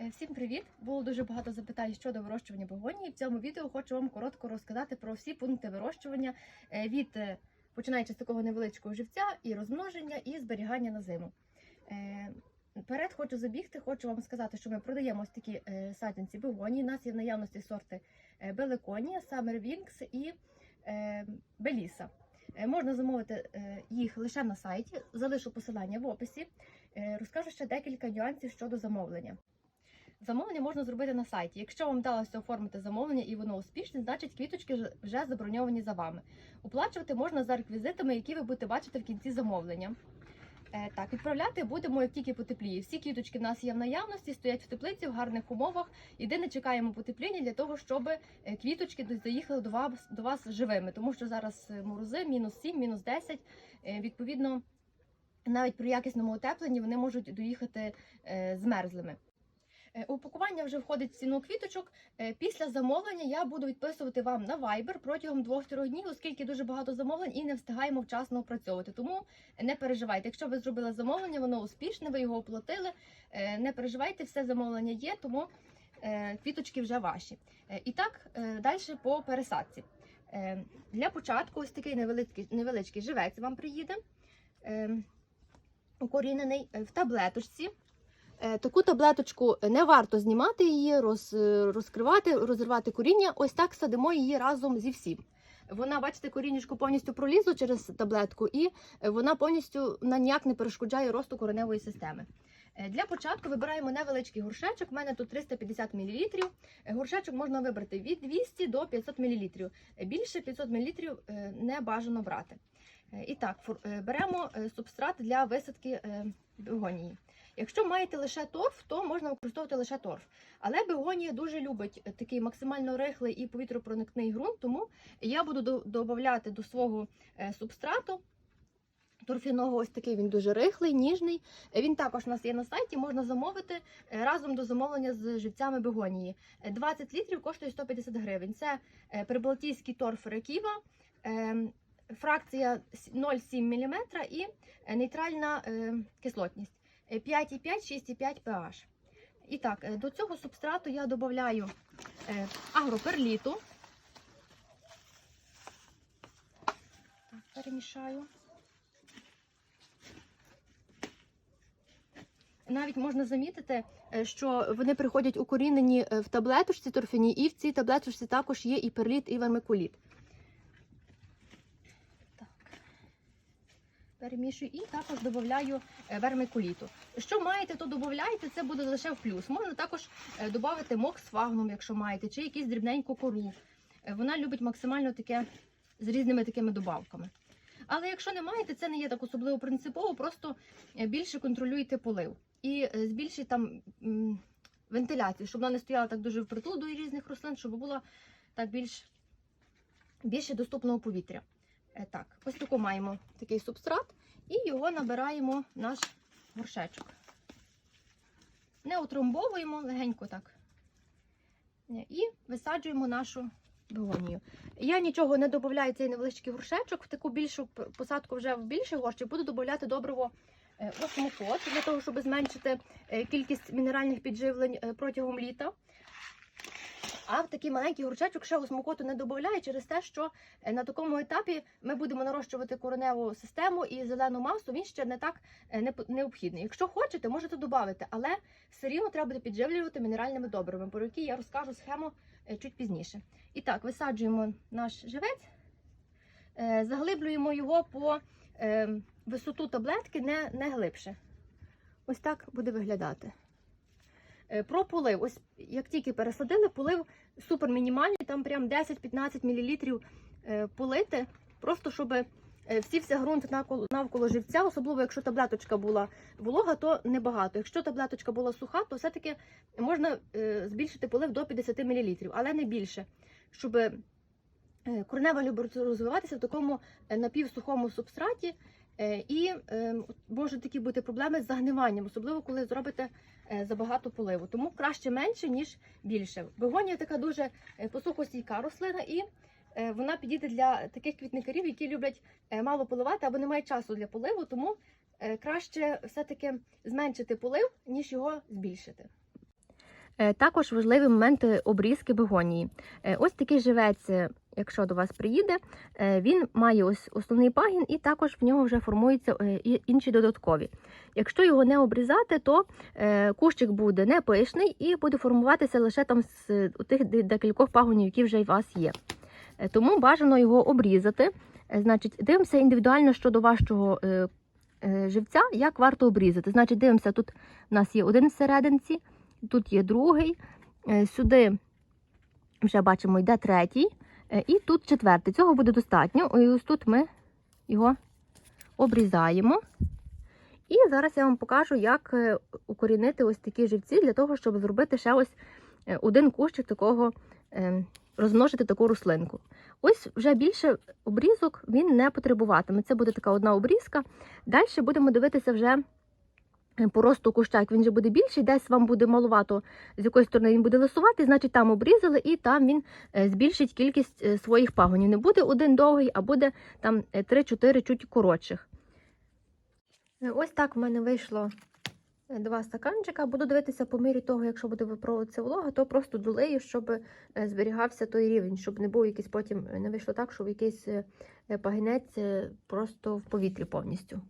Е, Всім привіт! Було дуже багато запитань щодо вирощування бегонії. В цьому відео хочу вам коротко розказати про всі пункти вирощування е, від е, починаючи з такого невеличкого живця і розмноження, і зберігання на зиму. Вперед хочу забігти, хочу вам сказати, що ми продаємо ось такі саджанці бегонії. У нас є в наявності сорти Белеконія, Summer Wings і Беліса. Можна замовити їх лише на сайті, залишу посилання в описі. Розкажу ще декілька нюансів щодо замовлення. Замовлення можна зробити на сайті. Якщо вам вдалося оформити замовлення і воно успішне, значить квіточки вже заброньовані за вами. Оплачувати можна за реквізитами, які ви будете бачити в кінці замовлення. Е, так, відправляти будемо як тільки потепліє. Всі квіточки в нас є в наявності, стоять в теплиці в гарних умовах. Єдине чекаємо потепління для того, щоб е, квіточки до- доїхали до вас, до вас живими, тому що зараз е, морози, мінус 7, мінус 10. Е, Відповідно, навіть при якісному утепленні вони можуть доїхати змерзлими. Е, Упакування вже входить в ціну квіточок. Е, Після замовлення я буду відписувати вам на Viber протягом 2-3 днів, оскільки дуже багато замовлень і не встигаємо вчасно опрацьовувати. Тому не переживайте. Якщо ви зробили замовлення, воно успішне, ви його оплатили. е, Не переживайте, все замовлення є, тому квіточки вже ваші. І так, далі по пересадці. Для початку ось такий невеличкий, невеличкий живець вам приїде. Укорінений в таблеточці. Е, Таку таблеточку не варто знімати її, роз, е, розкривати, розривати коріння. Ось так садимо її разом зі всім. Вона, бачите, корінечко повністю пролізло через таблетку, і е, вона повністю вона ніяк не перешкоджає росту кореневої системи. Для початку вибираємо невеличкий горшечок. У мене тут 350 мл. Горшечок можна вибрати від 200 до 500 мл. Більше 500 мл не бажано брати. І так, беремо субстрат для висадки бегонії. Якщо маєте лише торф, то можна використовувати лише торф. Але бегонія дуже любить е, такий максимально рихлий і повітропроникний ґрунт, тому я буду до- додавати до свого е, субстрату. Торфяного ось такий він дуже рихлий, ніжний. Е, Він також у нас є на сайті, можна замовити разом до замовлення з живцями бегонії. Е, 20 літрів коштує 150 гривень. Це прибалтійський торф Реківа, фракція 0,7 мм і нейтральна кислотність. Е, 5,5, 6,5 pH. І так, е, до цього субстрату я додаю е, агроперліту. Перемішаю. Навіть можна замітити, е, що вони приходять укорінені в таблеточці торфяні, і в цій таблеточці також є і перліт, і вермикуліт. Перемішую і також додаю е, вермикуліту. Що маєте, то додайте, це буде лише в плюс. Можна також е, додати мок з фагном, якщо маєте, чи якусь дрібненьку кору. Е, Вона любить максимально таке з різними такими добавками. Але якщо не маєте, це не є так особливо принципово, просто більше контролюйте полив і збільшіть там вентиляцію, щоб вона не стояла так дуже впритул до різних рослин, щоб було так більш більше доступного повітря. Е, Так, ось таку маємо такий субстрат, і його набираємо наш горшечок. Не утрамбовуємо легенько так. Е, І висаджуємо нашу бегонію. Я нічого не додаю цей невеличкий горшечок. В таку більшу посадку вже в більший горщик буду додати добриво е, осмокот для того, щоб зменшити кількість мінеральних підживлень протягом літа. А в такий маленький горшечок ще осмокоту не додаю через те, що е, на такому етапі ми будемо нарощувати кореневу систему і зелену масу, він ще не так е, необхідний. Якщо хочете, можете додати, але все рівно треба буде підживлювати мінеральними добривами, про які я розкажу схему е, чуть пізніше. І так, висаджуємо наш живець, заглиблюємо його по е, висоту таблетки не, не глибше. Ось так буде виглядати. Е, Про полив. Ось як тільки пересадили, полив супер мінімальний, там прям 10-15 мл е, полити, просто щоб е, всівся ґрунт навколо, живця, особливо якщо таблеточка була волога, то небагато. Якщо таблеточка була суха, то все-таки можна збільшити полив до 50 мл, але не більше, щоб коренева любить розвиватися в такому напівсухому субстраті. Е, І е, можуть такі бути проблеми з загниванням, особливо коли зробите е, забагато поливу. Тому краще менше, ніж більше. Бегонія така дуже е, посухостійка рослина, і вона підійде для таких квітникарів, які люблять мало поливати або не мають часу для поливу, тому краще все-таки зменшити полив, ніж його збільшити. Також важливі моменти обрізки бегонії. Ось такий живець, якщо до вас приїде, е, він має ось основний пагін, і також в нього вже формуються е, інші додаткові. Якщо його не обрізати, то е, кущик буде не пишний і буде формуватися лише там з тих декількох пагонів, які вже у вас є. Тому бажано його обрізати. Значить, дивимося індивідуально щодо вашого живця, як варто обрізати. Значить, дивимося, тут у нас є один всерединці, тут є другий, сюди вже бачимо, йде третій, і тут четвертий. Цього буде достатньо. І ось тут ми його обрізаємо. І зараз я вам покажу, як е, укорінити ось такі живці для того, щоб зробити ще ось е, один кущик такого, е, розмножити таку рослинку. Ось вже більше обрізок він не потребуватиме. Це буде така одна обрізка. Далі будемо дивитися вже е, по росту куща, як він вже буде більший, десь вам буде малувато, з якої сторони він буде лисувати, значить там обрізали, і там він е, збільшить кількість е, своїх пагонів. Не буде один довгий, а буде там е, 3-4 чуть коротших. Е, Ось так в мене вийшло е, два стаканчика. Буду дивитися по мірі того, якщо буде випроводитися волога, то просто долею, щоб е, зберігався той рівень, щоб не був якийсь потім, е, не вийшло так, щоб якийсь е, е, пагінець е, просто в повітрі повністю.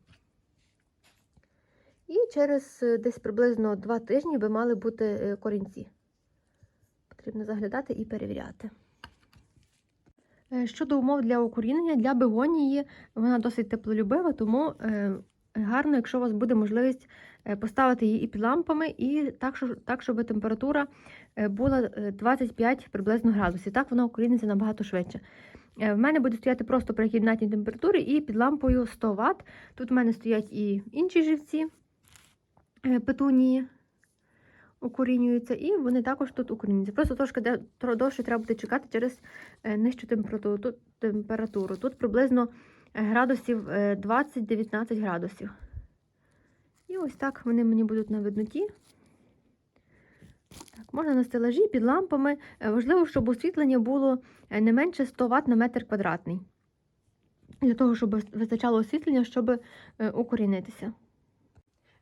І через е, десь приблизно два тижні ви мали бути е, корінці. Потрібно заглядати і перевіряти. Е, Щодо умов для укорінення, для бегонії вона досить теплолюбива, тому гарно, якщо у вас буде можливість поставити її і під лампами, і так, щоб температура була е, 25 приблизно градусів. Так вона укоріниться набагато швидше. В мене буде стояти просто при кімнатній температурі і під лампою 100 Вт. Тут в мене стоять і інші живці петунії укорінюються, і вони також тут укорінюються. Просто трошки довше треба буде чекати через е, нижчу температуру. Тут, приблизно е, градусів е, 20-19 градусів. І ось так вони мені будуть на видноті. Так, можна на стелажі під лампами. Е, Важливо, щоб освітлення було е, не менше 100 Вт на метр квадратний. Для того, щоб вистачало освітлення, щоб е, укорінитися.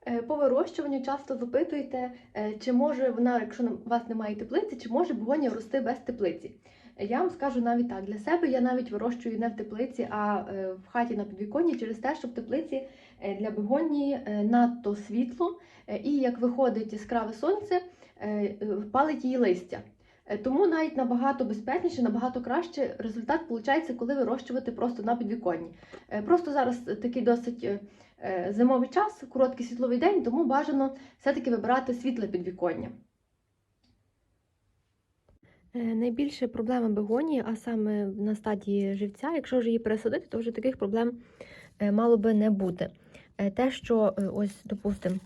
Е, По вирощуванню часто запитуєте, е, чи може вона, якщо у вас немає теплиці, чи може бегонія рости без теплиці. Я вам скажу навіть так, для себе я навіть вирощую не в теплиці, а е, в хаті на підвіконні через те, що в теплиці для бегонії е, надто світло, і як виходить яскраве сонце, палить її листя. Тому навіть набагато безпечніше, набагато краще результат виходить, коли вирощувати просто на підвіконні. Просто зараз такий досить зимовий час, короткий світловий день, тому бажано все-таки вибирати світле підвіконня. Е, Найбільше проблема бегонії, а саме на стадії живця, якщо вже її пересадити, то вже таких проблем е, мало би не бути. Е, Те, що е, ось, допустимо,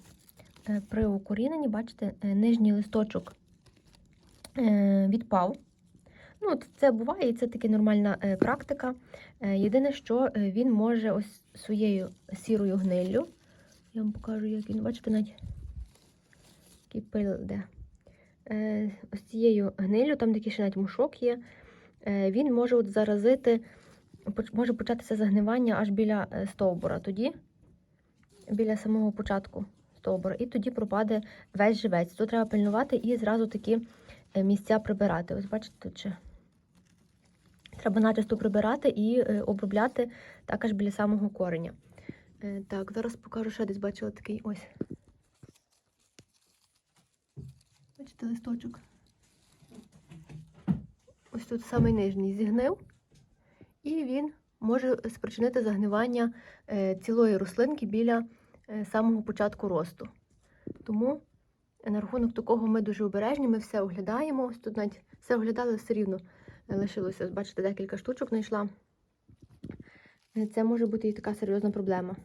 при укоріненні, бачите, е, нижній листочок е, відпав. Ну, це буває, і це таки нормальна е, практика. Е, Єдине, що е, він може ось своєю сірою гниллю. Я вам покажу, як він, бачите, навіть який пил йде. Е, Ось цією гниллю, там такий ще навіть мушок є. Він може от заразити, може початися загнивання аж біля стовбура. Тоді, біля самого початку стовбура, і тоді пропаде весь живець. То треба пильнувати і зразу такі місця прибирати. Ось бачите, тут ще треба начисто прибирати і е, обробляти також біля самого кореня. Е, Так, зараз покажу ще десь бачила такий ось. Бачите, листочок. Ось тут самий нижній зігнив, і він може спричинити загнивання е, цілої рослинки біля самого початку росту. Тому на рахунок такого ми дуже обережні, ми все оглядаємо. Ось тут навіть все оглядали, все рівно лишилося. Бачите, декілька штучок знайшла. Е, Це може бути і така серйозна проблема.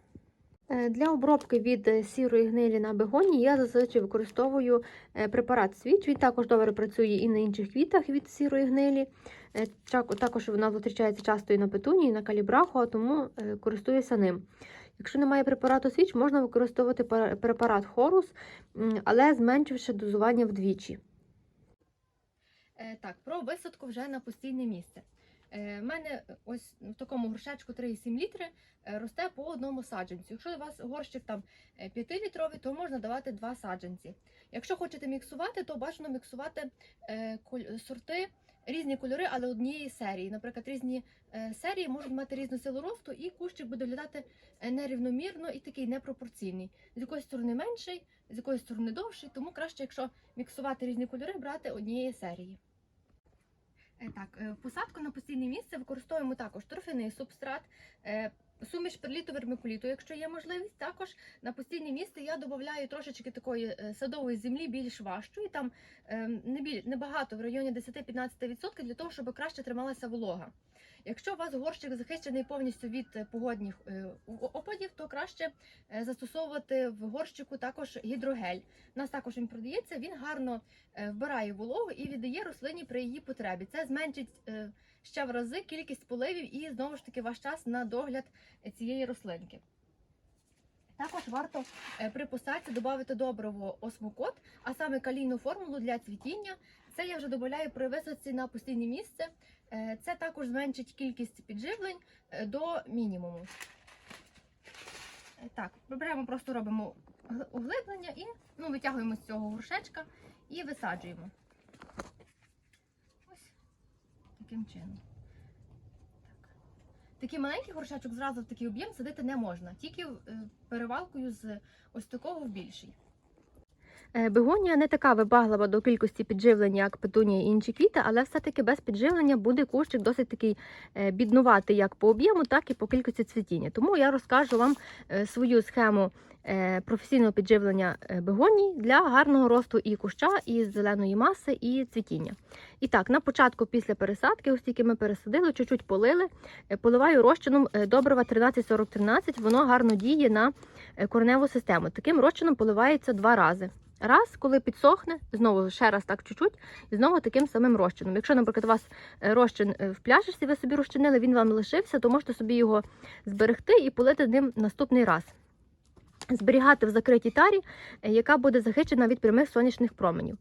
Е, Для обробки від сірої гнилі на бегоні я зазвичай використовую е, препарат свіч. Він також добре працює і на інших квітах від сірої гнилі. Також вона зустрічається часто і на петуні, і на калібраху, тому користуюся ним. Якщо немає препарату свіч, можна використовувати препарат хорус, але зменшивши дозування вдвічі. Так, про висадку вже на постійне місце. У в мене ось в такому горшечку 3,7 літри е, росте по одному саджанцю. Якщо у вас горщик там 5-літровий, то можна давати два саджанці. Якщо хочете міксувати, то бажано міксувати е, сорти, різні кольори, але однієї серії. Наприклад, різні е, серії можуть мати різну силу росту, і кущик буде виглядати е, нерівномірно і такий непропорційний. З якоїсь сторони менший, з якоїсь сторони довший, тому краще, якщо міксувати різні кольори, брати однієї серії. Е, Так, посадку на постійне місце використовуємо також торфяний субстрат, суміш перліту вермикуліту, якщо є можливість. Також на постійне місце я додаю трошечки такої е, садової землі більш важчої, там е, не біль, небагато, в районі 10-15% для того, щоб краще трималася волога. Якщо у вас горщик захищений повністю від е, погодних е, опадів, то краще е, застосовувати в горщику також гідрогель. У нас також він продається, він гарно вбирає вологу і віддає рослині при її потребі. Це зменшить ще в рази кількість поливів і знову ж таки ваш час на догляд цієї рослинки. Також варто при посадці додати добриво осмокот, а саме калійну формулу для цвітіння. Це я вже додаю при висадці на постійне місце. Е, Це також зменшить кількість підживлень е, до мінімуму. Е, Так, беремо, просто робимо гл- углиблення і ну, витягуємо з цього горшечка і висаджуємо. Ось таким чином. Так. Такий маленький горшечок зразу в такий об'єм садити не можна, тільки перевалкою з ось такого в більший. Е, Бегонія не така вибаглива до кількості підживлення, як петунія і інші квіти, але все-таки без підживлення буде кущик досить такий е, біднуватий як по об'єму, так і по кількості цвітіння. Тому я розкажу вам е, свою схему професійного підживлення бегоній для гарного росту і куща, і зеленої маси, і цвітіння. І так, на початку після пересадки, ось тільки ми пересадили, чуть-чуть полили, поливаю розчином добрива 13-40-13, воно гарно діє на кореневу систему. Таким розчином поливається два рази. Раз, коли підсохне, знову ще раз так чуть-чуть, і знову таким самим розчином. Якщо, наприклад, у вас е, розчин е, в пляшечці, ви собі розчинили, він вам лишився, то можете собі його зберегти і полити ним наступний раз. Зберігати в закритій тарі, е, яка буде захищена від прямих сонячних променів.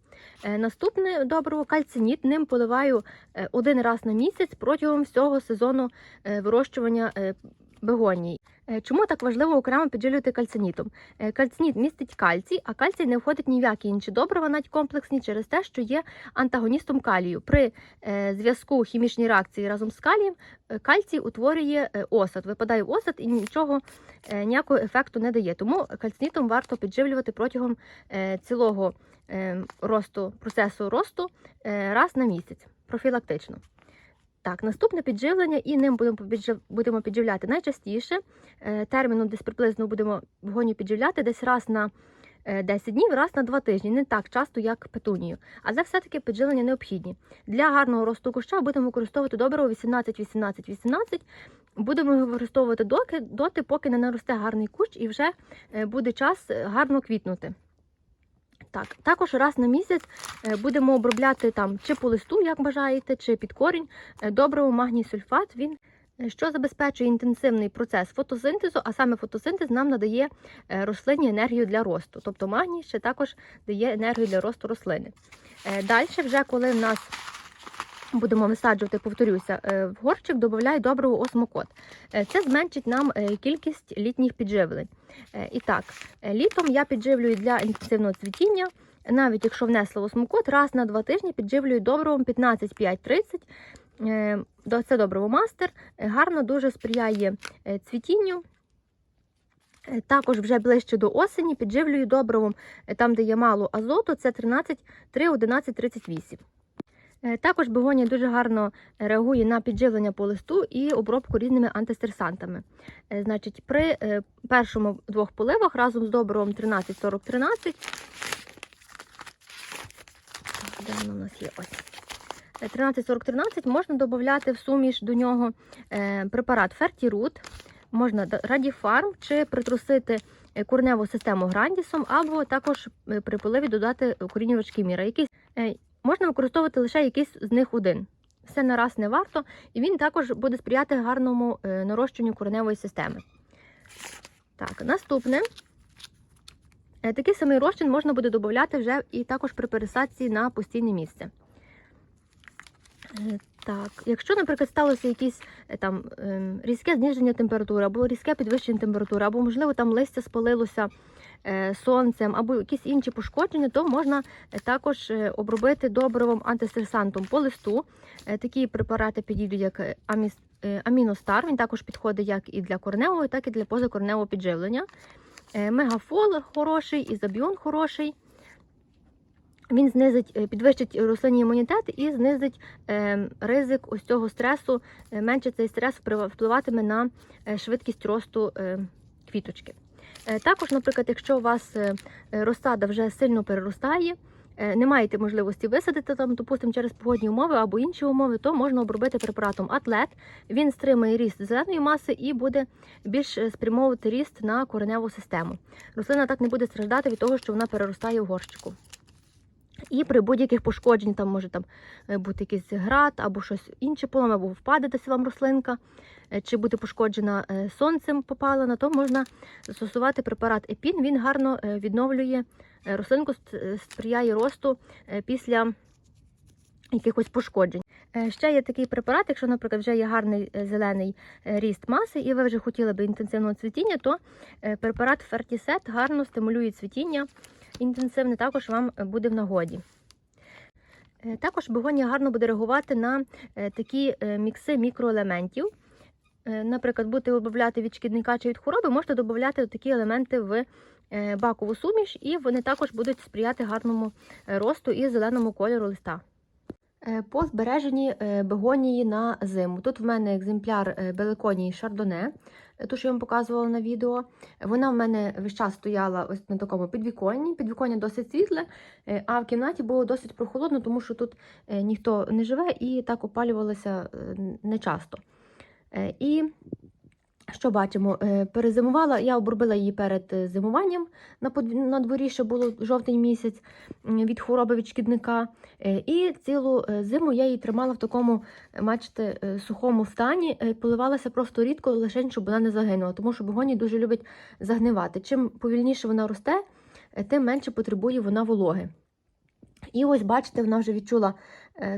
Наступне добриво кальциніт. Ним поливаю один раз на місяць протягом всього сезону вирощування бегоній. Е, Чому так важливо окремо підживлювати кальцинітом? Е, Кальциніт містить кальцій, а кальцій не входить ні в які інші добрива, навіть комплексні, через те, що є антагоністом калію. При е, зв'язку хімічній реакції разом з калієм кальцій утворює осад, випадає осад і нічого ніякого ефекту не дає. Тому кальцинітом варто підживлювати протягом цілого е, росту процесу росту раз на місяць профілактично. Так, наступне підживлення, і ним будемо підживляти найчастіше. Е, Терміном десь приблизно будемо вогоню підживляти десь раз на е, 10 днів, раз на 2 тижні. Не так часто, як петунію. Але все-таки підживлення необхідні. Для гарного росту куща будемо використовувати добриво 18-18-18. Будемо використовувати доки, доти, поки не наросте гарний кущ і вже е, буде час е, гарно квітнути. Так, також раз на місяць е, будемо обробляти там чи по листу, як бажаєте, чи під корінь е, добриво магній сульфат. Він е, що забезпечує інтенсивний процес фотосинтезу, а саме фотосинтез нам надає рослині енергію для росту. Тобто магній ще також дає енергію для росту рослини. Далі, вже коли в нас будемо висаджувати, повторюся, е, в горщик додаю доброго осмокот. Е, Це зменшить нам е, кількість літніх підживлень. І так, літом я підживлюю для інтенсивного цвітіння. Навіть якщо внесла осмокот, раз на два тижні підживлюю добривом 15-5-30. Е, Це добриво мастер. Гарно дуже сприяє цвітінню. Також вже ближче до осені підживлюю добривом, там, де є мало азоту, це 13, 3, 11, 38. Е, Також бегонія дуже гарно реагує на підживлення по листу і обробку різними антистресантами. Е, Значить, при е, першому двох поливах разом з добривом 13-40-13, де у нас є ось. Е, 13-40-13 можна додати в суміш до нього е, препарат Фертірут, можна Радіфарм чи притрусити е, кореневу систему грандісом, або також е, при поливі додати укорінювачки міра. Е, можна використовувати лише якийсь з них один. Все на раз не варто, і він також буде сприяти гарному е, нарощенню кореневої системи. Так, наступне. Е, Такий самий розчин можна буде додати вже і також при пересадці на постійне місце. Так, якщо, наприклад, сталося якісь е, там ем, різке зниження температури, або різке підвищення температури, або, можливо, там листя спалилося е, сонцем, або якісь інші пошкодження, то можна е, також обробити добривом антистресантом по листу. Такі препарати підійдуть, як аміностар. Він також підходить як і для кореневого, так і для позакореневого підживлення. Мегафол хороший, ізобіон хороший. Він знизить, е, підвищить рослинний імунітет і знизить е, ризик ось цього стресу. Е, Менше цей стрес впливатиме на швидкість росту квіточки. Також, наприклад, якщо у вас розсада вже сильно переростає, не маєте можливості висадити там, допустимо, через погодні умови або інші умови, то можна обробити препаратом атлет. Він стримує ріст зеленої маси і буде більш спрямовувати ріст на кореневу систему. Рослина так не буде страждати від того, що вона переростає в горщику. І при будь-яких пошкоджень там може там е, бути якийсь град або щось інше полом, або впаде десь вам рослинка, е, чи буде пошкоджена е, сонцем попалена, то можна застосувати препарат епін. Він гарно відновлює рослинку, сприяє росту після якихось пошкоджень. Ще є такий препарат, якщо, наприклад, вже є гарний зелений ріст маси, і ви вже хотіли би інтенсивного цвітіння, то препарат Фертісет гарно стимулює цвітіння інтенсивне також вам буде в нагоді. Е, Також бегонія гарно буде реагувати на е, такі е, мікси мікроелементів. Наприклад, будете обробляти від шкідника чи від хвороби, можете додати такі елементи в бакову суміш, і вони також будуть сприяти гарному росту і зеленому кольору листа. По збереженні бегонії на зиму. Тут в мене екземпляр беликонії шардоне, ту, що я вам показувала на відео. Вона в мене весь час стояла ось на такому підвіконні. Підвіконня досить світле, е, а в кімнаті було досить прохолодно, тому що тут е, ніхто не живе і так опалювалося е, нечасто. Е, І що бачимо? Е, Перезимувала, я обробила її перед е, зимуванням на на дворі, ще було жовтень місяць від хвороби від шкідника. Е, І цілу зиму я її тримала в такому, бачите, сухому стані. Поливалася просто рідко, лише щоб вона не загинула, тому що бегонії дуже любить загнивати. Чим повільніше вона росте, тим менше потребує вона вологи. І ось, бачите, вона вже відчула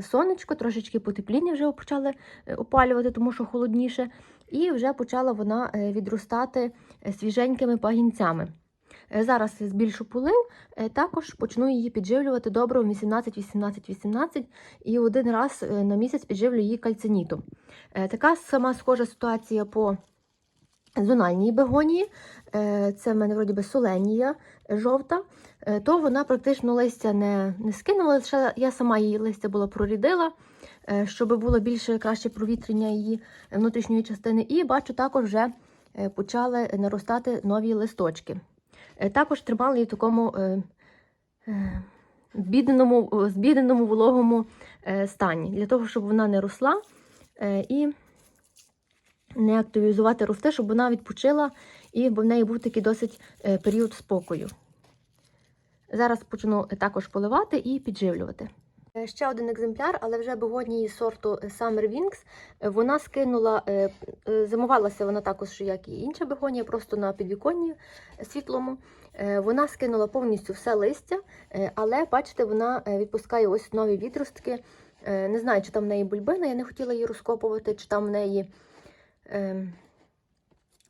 сонечко, трошечки потепління вже почали опалювати, тому що холодніше, і вже почала вона е, відростати е, свіженькими пагінцями. Е, Зараз збільшу полив, також почну її підживлювати добром 18-18-18 і один раз на місяць підживлю її кальцинітом. Така сама схожа ситуація по зональній бегонії. Це в мене вроді би соленія жовта, то вона практично листя не, не скинула. Я сама її листя була прорідила, щоб було більше краще провітрення її внутрішньої частини. І бачу, також вже е, почали наростати нові листочки. Е, Також тримала її в такому е, е, збідненому, збідненому вологому е, стані, для того, щоб вона не росла е, і не активізувати рости, щоб вона відпочила і в неї був такий досить е, період спокою. Зараз почну також поливати і підживлювати. Е, Ще один екземпляр, але вже бегонії сорту Summer Wings. Е, Вона скинула, е, е, зимувалася вона також, як і інша бегонія, просто на підвіконні світлому. Е, Вона скинула повністю все листя, е, але бачите, вона е, відпускає ось нові відростки. Е, Не знаю, чи там в неї бульбина, я не хотіла її розкопувати, чи там в неї е,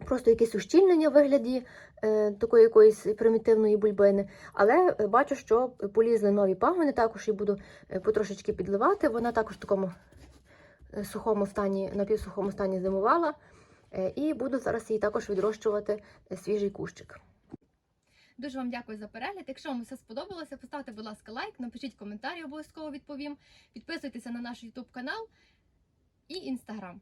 просто якесь ущільнення в вигляді е, такої якоїсь примітивної бульбини. Але е, бачу, що полізли нові пагони, також її буду е, потрошечки підливати. Вона також в такому е, сухому стані, напівсухому стані зимувала. Е, І буду зараз її також відрощувати свіжий кущик. Дуже вам дякую за перегляд. Якщо вам все сподобалося, поставте, будь ласка, лайк, напишіть коментарі, обов'язково відповім. Підписуйтеся на наш YouTube канал і Instagram.